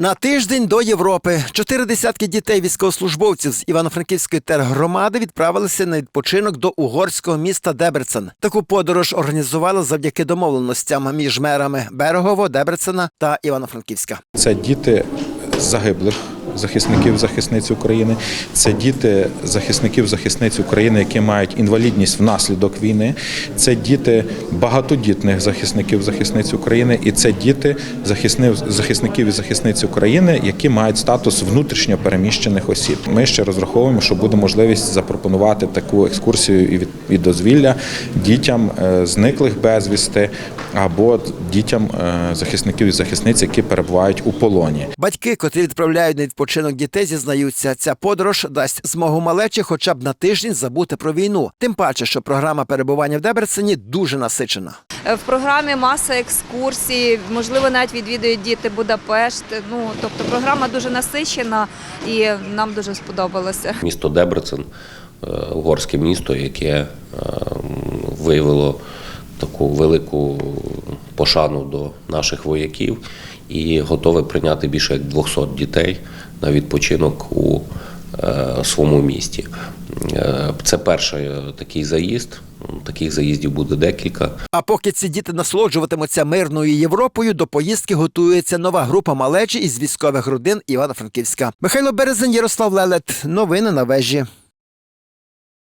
На тиждень до Європи чотири десятки дітей військовослужбовців з Івано-Франківської тергромади відправилися на відпочинок до угорського міста Дебрецен. Таку подорож організували завдяки домовленостям між мерами Берегово, Дебрецена та Івано-Франківська. Це діти загиблих захисників захисниць України. Це діти захисників захисниць України, які мають інвалідність внаслідок війни. Це діти багатодітних захисників захисниць України, і це діти захисни- захисників і захисниць України, які мають статус внутрішньо переміщених осіб. Ми ще розраховуємо, що буде можливість запропонувати таку екскурсію і дозвілля дітям е, зниклих безвісти або дітям е, захисників і захисниць, які перебувають у полоні. Батьки, котрі відправляють на відпочинок дітей, зізнаються, ця подорож дасть змогу малечі хоча б на тиждень забути про війну. Тим паче, що програма перебування в Дебрецені дуже насичена. Е, В програмі маса екскурсій, можливо, навіть відвідують діти Будапешт. Ну тобто програма дуже насичена і нам дуже сподобалося. Місто Дебрецен, е, угорське місто, яке виявило таку велику пошану до наших вояків і готове прийняти більше як 200 дітей на відпочинок у е, своєму місті. Е, Це перший е, такий заїзд. Таких заїздів буде декілька. А поки ці діти насолоджуватимуться мирною Європою, до поїздки готується нова група малечі із військових родин Івано-Франківська. Михайло Березень, Ярослав Лелет. Новини на вежі.